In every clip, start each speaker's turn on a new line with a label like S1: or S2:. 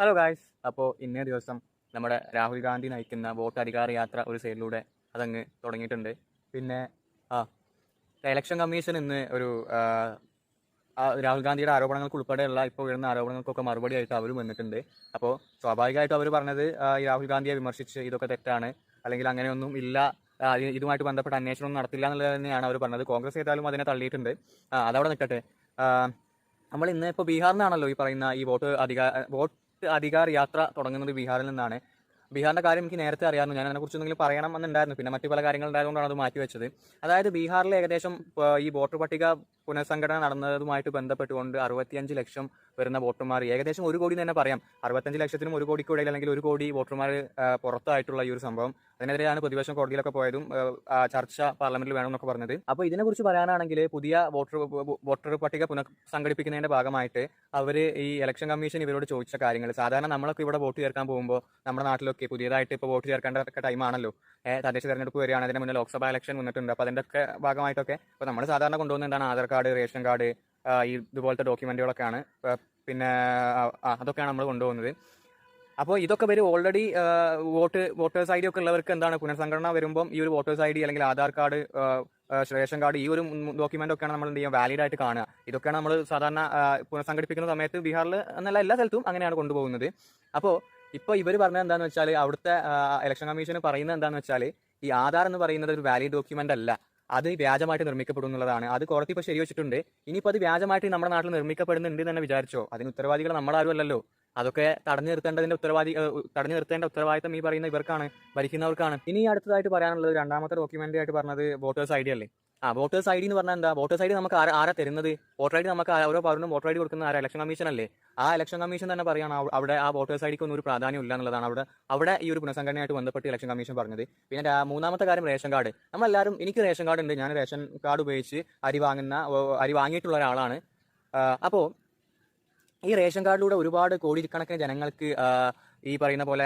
S1: Hello guys അപ്പോൾ ഇന്നേ ദിവസം നമ്മുടെ രാഹുൽ ഗാന്ധി നയിക്കുന്ന വോട്ട് അധികാര യാത്ര ഒരു സൈഡിലൂടെ അതങ്ങ് തുടങ്ങിയിട്ടുണ്ട്. പിന്നെ ആ ഇലക്ഷൻ കമ്മീഷൻ ഇന്ന് ഒരു രാഹുൽ ഗാന്ധിയുടെ ആരോപണങ്ങൾക്ക് ഉൾപ്പെടെയുള്ള ഇപ്പോൾ ഉയർന്ന ആരോപണങ്ങൾക്കൊക്കെ മറുപടി ആയിട്ട് അവരും വന്നിട്ടുണ്ട്. അപ്പോൾ സ്വാഭാവികമായിട്ടും അവർ പറഞ്ഞത് ഈ രാഹുൽ ഗാന്ധിയെ വിമർശിച്ച് ഇതൊക്കെ തെറ്റാണ് അല്ലെങ്കിൽ അങ്ങനെയൊന്നും ഇല്ല ഇതുമായിട്ട് ബന്ധപ്പെട്ട അന്വേഷണം നടത്തില്ല എന്നുള്ളത് തന്നെയാണ് അവർ പറഞ്ഞത്. കോൺഗ്രസ് ചെയ്താലും അതിനെ തള്ളിയിട്ടുണ്ട്. അതവിടെ നിൽക്കട്ടെ. നമ്മൾ ഇന്ന് ഇപ്പോൾ ബീഹാറിൽ നിന്നാണല്ലോ ഈ പറയുന്ന ഈ വോട്ട് അധികാര വോട്ട് അധികാർ യാത്ര തുടങ്ങുന്നത് ബീഹാറിൽ നിന്നാണ്. ബീഹാറിന്റെ കാര്യം എനിക്ക് നേരത്തെ അറിയാമായിരുന്നു. ഞാൻ അതിനെക്കുറിച്ച് എന്തെങ്കിലും പറയണം എന്നുണ്ടായിരുന്നു. പിന്നെ മറ്റു പല കാര്യങ്ങളുണ്ടായതുകൊണ്ടാണ് അത് മാറ്റിവെച്ചത്. അതായത് ബീഹാറിൽ ഏകദേശം ഈ വോട്ടർ പട്ടിക പുനഃസംഘടന നടന്നതുമായിട്ട് ബന്ധപ്പെട്ടുകൊണ്ട് അറുപത്തിയഞ്ച് ലക്ഷം വരുന്ന വോട്ടർമാർ ഏകദേശം ഒരു കോടി തന്നെ പറയാം. അറുപത്തഞ്ച് ലക്ഷത്തിനും ഒരു കോടിക്ക് ഇടയിൽ അല്ലെങ്കിൽ ഒരു കോടി വോട്ടർമാർ പുറത്തായിട്ടുള്ള ഈ ഒരു സംഭവം. അതിനെതിരെയാണ് പ്രതിപക്ഷം കോടതിയിലൊക്കെ പോയതും ചർച്ച പാർലമെന്റിൽ വേണമെന്നൊക്കെ പറഞ്ഞത്. അപ്പോൾ ഇതിനെക്കുറിച്ച് പറയാനാണെങ്കിൽ പുതിയ വോട്ടർ വോട്ടർ പട്ടിക പുനഃസംഘടിപ്പിക്കുന്നതിന്റെ ഭാഗമായിട്ട് അവർ ഈ ഇലക്ഷൻ കമ്മീഷൻ ഇവരോട് ചോദിച്ച കാര്യങ്ങൾ സാധാരണ നമ്മളൊക്കെ ഇവിടെ വോട്ട് ചേർക്കാൻ പോകുമ്പോൾ നമ്മുടെ നാട്ടിലൊക്കെ പുതിയതായിട്ട് ഇപ്പോൾ വോട്ട് ചേർക്കേണ്ട ടൈമാണല്ലോ തദ്ദേശ തെരഞ്ഞെടുപ്പ് വരികയാണ് അതിന് മുന്നേ ലോക്സഭാ ഇലക്ഷൻ വന്നിട്ടുണ്ട്. അപ്പോൾ അതിന്റെ ഒക്കെ ഭാഗമായിട്ടൊക്കെ ഇപ്പോൾ നമ്മൾ സാധാരണ കൊണ്ടുപോകുന്ന എന്താണ്? ആധാർ കാർഡ് റേഷൻ കാർഡ് ഈ ഇതുപോലത്തെ ഡോക്യുമെന്റുകളൊക്കെയാണ്. ആ, പിന്നെ അതൊക്കെയാണ് നമ്മൾ കൊണ്ടുപോകുന്നത്. അപ്പോൾ ഇതൊക്കെ വരും already vote voters I D ഒക്കെ ഉള്ളവർക്ക് എന്താണ് പുനഃസംഘടന വരുമ്പോൾ ഈ ഒരു വോട്ടേഴ്സ് ഐ ഡി അല്ലെങ്കിൽ ആധാർ കാർഡ് റേഷൻ കാർഡ് ഈ ഒരു ഡോക്യുമെന്റ് ഒക്കെയാണ് നമ്മൾ എന്ത് ചെയ്യുക വാലിഡ് ആയിട്ട് കാണുക. ഇതൊക്കെയാണ് നമ്മൾ സാധാരണ പുനഃസംഘടിപ്പിക്കുന്ന സമയത്ത് ബീഹാറിൽ എന്നല്ല എല്ലാ സ്ഥലത്തും അങ്ങനെയാണ് കൊണ്ടുപോകുന്നത്. അപ്പോൾ ഇപ്പോൾ ഇവർ പറഞ്ഞത് എന്താണെന്ന് വെച്ചാൽ അവിടുത്തെ ഇലക്ഷൻ കമ്മീഷന് പറയുന്നത് എന്താണെന്ന് വെച്ചാൽ ഈ ആധാർ എന്ന് പറയുന്നത് ഒരു വാലിഡ് ഡോക്യുമെന്റ് അല്ല. അത് വ്യാജമായിട്ട് നിർമ്മിക്കപ്പെടും എന്നുള്ളതാണ്. അത് കോടതി ഇപ്പോൾ ശരിവെച്ചിട്ടുണ്ട് ഇനിയിപ്പോൾ അത് വ്യാജമായിട്ട് നമ്മുടെ നാട്ടിൽ നിർമ്മിക്കപ്പെടുന്നുണ്ട് തന്നെ വിചാരിച്ചോ? അതിന് ഉത്തരവാദികൾ നമ്മളാരും അല്ലല്ലോ. അതൊക്കെ തടഞ്ഞു നിർത്തേണ്ടതിന്റെ ഉത്തരവാദി തടഞ്ഞു നിർത്തേണ്ട ഉത്തരവാദിത്തം ഈ പറയുന്ന ഇവർക്കാണ് ഭരിക്കുന്നവർക്കാണ് ഇനി അടുത്തതായിട്ട് പറയാനുള്ളത് രണ്ടാമത്തെ ഡോക്യുമെന്ററി ആയിട്ട് പറഞ്ഞത് വോട്ടേഴ്സ് ഐ ഡി അല്ലേ? ആ വോട്ടേഴ്സ് ഐ ഡി എന്ന് പറഞ്ഞാൽ എന്താ? വോട്ടേഴ്സ് ഐ ഡി നമുക്ക് ആരാ ആരാ തരുന്നത്? വോട്ടർ ഐ ഡി നമുക്ക് ഓരോ പൗരനും വോട്ടർ ഐ ഡി കൊടുക്കുന്ന ആരാ ഇലക്ഷൻ കമ്മീഷൻ അല്ലേ? ആ ഇലക്ഷൻ കമ്മീഷൻ തന്നെ പറയാണ് അവിടെ ആ വോട്ടേഴ്സ് ഐ ഡിക്ക് ഒന്നും ഒരു പ്രാധാന്യം ഇല്ല എന്നുള്ളതാണ്. അവിടെ അവിടെ ഈ ഒരു പുനഃസംഘടനയായിട്ട് ബന്ധപ്പെട്ട് ഇലക്ഷൻ കമ്മീഷൻ പറഞ്ഞത്. പിന്നെ മൂന്നാമത്തെ കാര്യം റേഷൻ കാർഡ്. നമ്മളെല്ലാവരും എനിക്ക് റേഷൻ കാർഡ് ഉണ്ട്. ഞാൻ റേഷൻ കാർഡ് ഉപയോഗിച്ച് അരി വാങ്ങുന്ന അരി വാങ്ങിയിട്ടുള്ള ഒരാളാണ്. അപ്പോൾ ഈ റേഷൻ കാർഡിലൂടെ ഒരുപാട് കോടിക്കണക്കിന് ജനങ്ങൾക്ക് ഈ പറയുന്ന പോലെ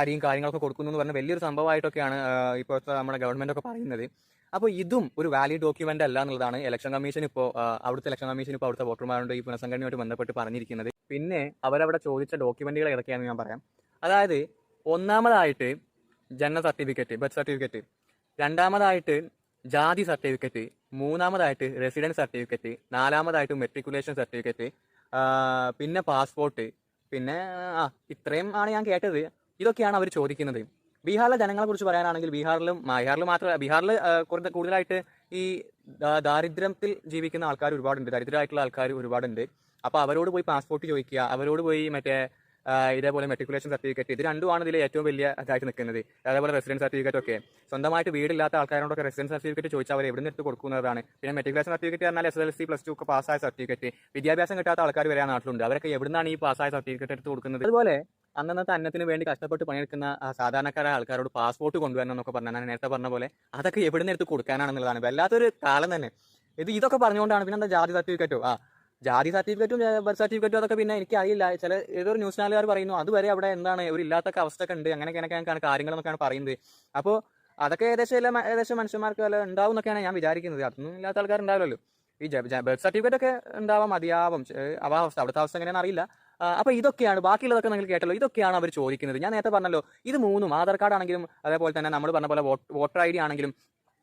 S1: അരിയും കാര്യങ്ങളൊക്കെ കൊടുക്കുന്നു എന്ന് പറഞ്ഞ വലിയൊരു സംഭവമായിട്ടൊക്കെയാണ് ഇപ്പോഴത്തെ നമ്മുടെ ഗവൺമെന്റ് ഒക്കെ പറയുന്നത്. അപ്പോൾ ഇതും ഒരു വാലിഡ് ഡോക്യുമെന്റ് അല്ല എന്നുള്ളതാണ് ഇലക്ഷൻ കമ്മീഷൻ ഇപ്പോൾ അവിടുത്തെ ഇലക്ഷൻ കമ്മീഷൻ ഇപ്പോൾ അവിടുത്തെ വോട്ടർമാരുടെ ഈ പുനഃസംഘടനയുമായിട്ട് ബന്ധപ്പെട്ട് പറഞ്ഞിരിക്കുന്നത്. പിന്നെ അവരവിടെ ചോദിച്ച ഡോക്യുമെന്റുകൾ ഏതൊക്കെയാണെന്ന് ഞാൻ പറയാം. അതായത് ഒന്നാമതായിട്ട് ജനന സർട്ടിഫിക്കറ്റ് ബർത്ത് സർട്ടിഫിക്കറ്റ് രണ്ടാമതായിട്ട് ജാതി സർട്ടിഫിക്കറ്റ് മൂന്നാമതായിട്ട് റെസിഡൻസ് സർട്ടിഫിക്കറ്റ് നാലാമതായിട്ട് മെട്രിക്കുലേഷൻ സർട്ടിഫിക്കറ്റ് പിന്നെ പാസ്പോർട്ട് പിന്നെ ആ ഇത്രയും ആണ് ഞാൻ കേട്ടത്. ഇതൊക്കെയാണ് അവർ ചോദിക്കുന്നത്. ബീഹാറിലെ ജനങ്ങളെ കുറിച്ച് പറയാനാണെങ്കിൽ ബീഹാറിലും ബീഹാറിൽ മാത്രമല്ല ബീഹാറിൽ കൂടുതലായിട്ട് ഈ ദാരിദ്ര്യത്തിൽ ജീവിക്കുന്ന ആൾക്കാർ ഒരുപാടുണ്ട്. ദരിദ്രമായിട്ടുള്ള ആൾക്കാർ ഒരുപാടുണ്ട്. അപ്പോൾ അവരോട് പോയി പാസ്പോർട്ട് ചോദിക്കുക അവരോട് പോയി മറ്റേ ഇതേപോലെ മെട്രിക്കുലേഷൻ സർട്ടിഫിക്കറ്റ് ഇത് രണ്ടുമാണ് ഇതിൽ ഏറ്റവും വലിയ ഇതായിട്ട് നിൽക്കുന്നത്. അതേപോലെ റെസിഡൻസ് സർട്ടിഫിക്കറ്റ് ഒക്കെ. സ്വന്തമായിട്ട് വീടില്ലാത്ത ആൾക്കാരോടൊക്കെ റെസിഡൻസ് സർട്ടിഫിക്കറ്റ് ചോദിച്ചാൽ അവർ എവിടെ നിന്ന് എടുത്ത് കൊടുക്കുന്നതാണ്. പിന്നെ മെട്രിക്കുലേഷൻ സർട്ടിഫിക്കറ്റ് പറഞ്ഞാൽ S L C plus two ഒക്കെ പാസ്സായ സർട്ടിഫിക്കറ്റ് വിദ്യാഭ്യാസം കിട്ടാത്ത ആൾക്കാർ വരെ നാട്ടിലുണ്ട്. അവരൊക്കെ എവിടുന്നാണ് ഈ പാസ്സായ സർട്ടിഫിക്കറ്റ് എടുത്ത് കൊടുക്കുന്നത്? അതുപോലെ അന്നത്തെ അന്നത്തിന് വേണ്ടി കഷ്ടപ്പെട്ട് പണിയെടുക്കുന്ന സാധാരണക്കാരായ ആൾക്കാരോട് പാസ്പോർട്ട് കൊണ്ടുവരണം എന്നൊക്കെ പറഞ്ഞാൽ ഞാൻ നേരത്തെ പറഞ്ഞ പോലെ അതൊക്കെ എവിടെ നിന്ന് എടുത്ത് കൊടുക്കാനാണെന്നുള്ളതാണ്. വല്ലാത്തൊരു കാലം തന്നെ. ഇത് ഇതൊക്കെ പറഞ്ഞുകൊണ്ടാണ് പിന്നെ എന്താ ജാതി സർട്ടിഫിക്കറ്റോ ആ ജാതി സർട്ടിഫിക്കറ്റും ബർത്ത് സർട്ടിഫിക്കറ്റും അതൊക്കെ പിന്നെ എനിക്ക് അറിയില്ല. ചില ഏതൊരു ന്യൂസ് ചാനലുകാർ പറയുന്നു അതുവരെ അവിടെ എന്താണ് ഒരു ഇല്ലാത്തൊക്കെ അവസ്ഥയൊക്കെ ഉണ്ട്. അങ്ങനെ അങ്ങനെയൊക്കെയാണ് കാര്യങ്ങളെന്നൊക്കെയാണ് പറയുന്നത്. അപ്പോൾ അതൊക്കെ ഏകദേശം എല്ലാ ഏകദേശം മനുഷ്യന്മാർക്ക് വല്ല ഉണ്ടാവും എന്നൊക്കെയാണ് ഞാൻ വിചാരിക്കുന്നത്. അതൊന്നും ഇല്ലാത്ത ആൾക്കാർ ഉണ്ടാവില്ലല്ലോ ഈ ബർത്ത് സർട്ടിഫിക്കറ്റ് ഒക്കെ ഉണ്ടാവാം മതിയാവും. അവസ്ഥ അവിടുത്തെ അവസ്ഥ എങ്ങനെയാണെന്ന് അറിയില്ല. അപ്പൊ ഇതൊക്കെയാണ് ബാക്കിയുള്ളതൊക്കെ നിങ്ങൾ കേട്ടല്ലോ. ഇതൊക്കെയാണ് അവർ ചോദിക്കുന്നത്. ഞാൻ നേരത്തെ പറഞ്ഞല്ലോ ഇത് മൂന്നും ആധാർ കാർഡ് ആണെങ്കിലും അതേപോലെ തന്നെ നമ്മൾ പറഞ്ഞ പോലെ വോട്ടർ ഐ ഡി ആണെങ്കിലും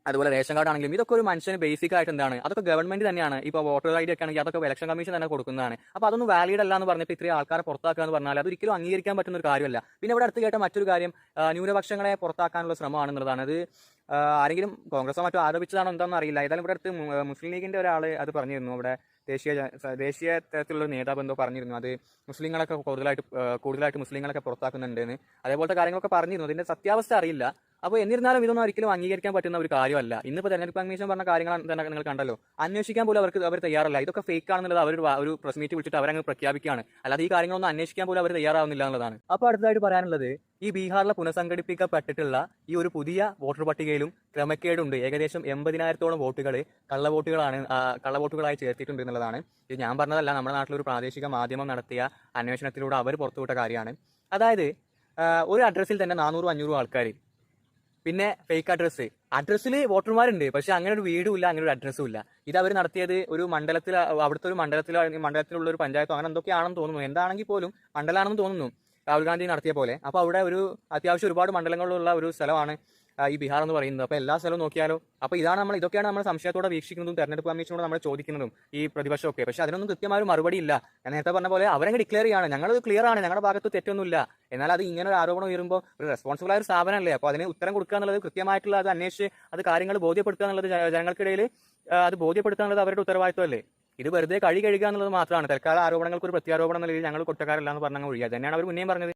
S1: അതുപോലെ റേഷൻ കാർഡ് ആണെങ്കിലും ഇതൊക്കെ ഒരു മനുഷ്യന് ബേസിക് ആയിട്ട് എന്താണ്? അതൊക്കെ ഗവൺമെന്റ് തന്നെയാണ്. ഇപ്പോൾ വോട്ടർ ഐ ഡി ഒക്കെ ആണെങ്കിൽ അതൊക്കെ ഇലക്ഷൻ കമ്മീഷൻ തന്നെ കൊടുക്കുന്നതാണ്. അപ്പോൾ അതൊന്നും വാലിഡ് അല്ല എന്ന് പറഞ്ഞിട്ട് ഇത്രയും ആൾക്കാരെ പുറത്താക്കുക എന്ന് പറഞ്ഞാൽ അതൊരിക്കലും അംഗീകരിക്കാൻ പറ്റുന്ന ഒരു കാര്യമല്ല. പിന്നെ ഇവിടെ അടുത്ത് കേട്ട മറ്റൊരു കാര്യം ന്യൂനപക്ഷങ്ങളെ പുറത്താക്കാനുള്ള ശ്രമമാണെന്നുള്ളതാണ്. അത് ആരെങ്കിലും കോൺഗ്രസോ മറ്റോ ആരോപിച്ചതാണോ എന്താണെന്ന് അറിയില്ല. ഏതായാലും ഇവിടെ അടുത്ത് മുസ്ലിം ലീഗിന്റെ ഒരാൾ അത് പറഞ്ഞിരുന്നു. അവിടെ ദേശീയ ദേശീയ തരത്തിലുള്ള നേതാവ് എന്തോ പറഞ്ഞിരുന്നു. അത് മുസ്ലിങ്ങളൊക്കെ കൂടുതലായിട്ട് കൂടുതലായിട്ട് മുസ്ലിങ്ങളൊക്കെ പുറത്താക്കുന്നുണ്ടെന്ന്. അതേപോലത്തെ കാര്യങ്ങളൊക്കെ പറഞ്ഞിരുന്നു. അതിന്റെ സത്യാവസ്ഥ അറിയില്ല. അപ്പോൾ എന്നിരുന്നാലും ഇതൊന്നും ഒരിക്കലും അംഗീകരിക്കാൻ പറ്റുന്ന ഒരു കാര്യമല്ല. ഇന്നിപ്പോൾ തെരഞ്ഞെടുപ്പ് കമ്മീഷൻ പറഞ്ഞ കാര്യങ്ങൾ തന്നെ നിങ്ങൾ കണ്ടല്ലോ. അന്വേഷിക്കാൻ പോലും അവർക്ക് അവർ തയ്യാറല്ല. ഇതൊക്കെ ഫേക്ക് ആണെന്നുള്ളത് അവർ ഒരു പ്രസ് മീറ്റ് വിളിച്ചിട്ട് അവരങ്ങ് പ്രഖ്യാപിക്കുകയാണ്. അല്ലാതെ ഈ കാര്യങ്ങളൊന്നും അന്വേഷിക്കാൻ പോലും അവർ തയ്യാറാവുന്നില്ല എന്നുള്ളതാണ്. അപ്പോൾ അടുത്തതായിട്ട് പറയാനുള്ളത് ഈ ബീഹാറിലെ പുനഃസംഘടിപ്പിക്കപ്പെട്ടിട്ടുള്ള ഈ ഒരു പുതിയ വോട്ടർ പട്ടികയിലും ക്രമക്കേടുണ്ട്. ഏകദേശം എൺപതിനായിരത്തോളം വോട്ടുകൾ കള്ളവോട്ടുകളാണ് കള്ളവോട്ടുകളായി ചേർത്തിട്ടുണ്ട് എന്നുള്ളതാണ്. ഇത് ഞാൻ പറഞ്ഞതല്ല നമ്മുടെ നാട്ടിലൊരു പ്രാദേശിക മാധ്യമം നടത്തിയ അന്വേഷണത്തിലൂടെ അവർ പുറത്തുവിട്ട കാര്യമാണ്. അതായത് ഒരു അഡ്രസ്സിൽ തന്നെ നാനൂറും അഞ്ഞൂറും ആൾക്കാർ പിന്നെ ഫേക്ക് അഡ്രസ്സ് അഡ്രസ്സിൽ വോട്ടർമാരുണ്ട്. പക്ഷെ അങ്ങനെ ഒരു വീടും ഇല്ല അങ്ങനെ ഒരു അഡ്രസ്സും ഇല്ല. ഇത് അവർ നടത്തിയത് ഒരു മണ്ഡലത്തിൽ അവിടുത്തെ ഒരു മണ്ഡലത്തിലോ മണ്ഡലത്തിലുള്ള ഒരു പഞ്ചായത്തോ അങ്ങനെ എന്തൊക്കെയാണെന്ന് തോന്നുന്നു. എന്താണെങ്കിൽ പോലും മണ്ഡലമാണെന്ന് തോന്നുന്നു രാഹുൽ ഗാന്ധി നടത്തിയ പോലെ. അപ്പോൾ അവിടെ ഒരു അത്യാവശ്യം ഒരുപാട് മണ്ഡലങ്ങളിലുള്ള ഒരു സ്ഥലമാണ് ഈ ബീഹാർ എന്ന് പറയുന്നത്. അപ്പോൾ എല്ലാ സ്ഥലവും നോക്കിയാലോ അപ്പോൾ ഇതാണ് നമ്മൾ ഇതൊക്കെയാണ് നമ്മൾ സംശയത്തോടെ വീക്ഷിക്കുന്നതും തെരഞ്ഞെടുപ്പ് കമ്മീഷനോട് നമ്മൾ ചോദിക്കുന്നതും ഈ പ്രതിപക്ഷമൊക്കെ. പക്ഷേ അതിനൊന്നും കൃത്യമായ ഒരു മറുപടി ഇല്ല. ഞാൻ നേരത്തെ പറഞ്ഞ പോലെ അവരങ്ങ് ഡിക്ലെയർ ചെയ്യാണ്. ഞങ്ങൾ ക്ലിയർ ആണ്. ഞങ്ങളുടെ ഭാഗത്ത് തെറ്റൊന്നുമില്ല. എന്നാൽ അത് ഇങ്ങനെ ഒരു ആരോപണം ഉയരുമ്പോൾ ഒരു റെസ്പോൺസിബിൾ ആയ ഒരു സ്ഥാപനമല്ലേ? അപ്പോൾ അതിന് ഉത്തരം കൊടുക്കുക എന്നുള്ളത് കൃത്യമായിട്ടുള്ള അത് അന്വേഷിച്ച് അത് കാര്യങ്ങൾ ബോധ്യപ്പെടുത്തുക എന്നുള്ളത് ജനങ്ങൾക്കിടയിൽ അത് ബോധ്യപ്പെടുത്തുക എന്നുള്ളത് അവരുടെ ഉത്തരവാദിത്വമല്ലേ? ഇത് വെറുതെ കഴി കഴുകുക എന്നുള്ളത് മാത്രമാണ്. തൽക്കാല ആരോപണങ്ങൾക്ക് ഒരു പ്രത്യാരോപണം എന്ന രീതിയിൽ ഞങ്ങൾ കുറ്റക്കാരല്ല എന്ന് പറഞ്ഞാൽ ഒഴിയുക തന്നെയാണ് അവർ മുന്നേയും പറഞ്ഞത്.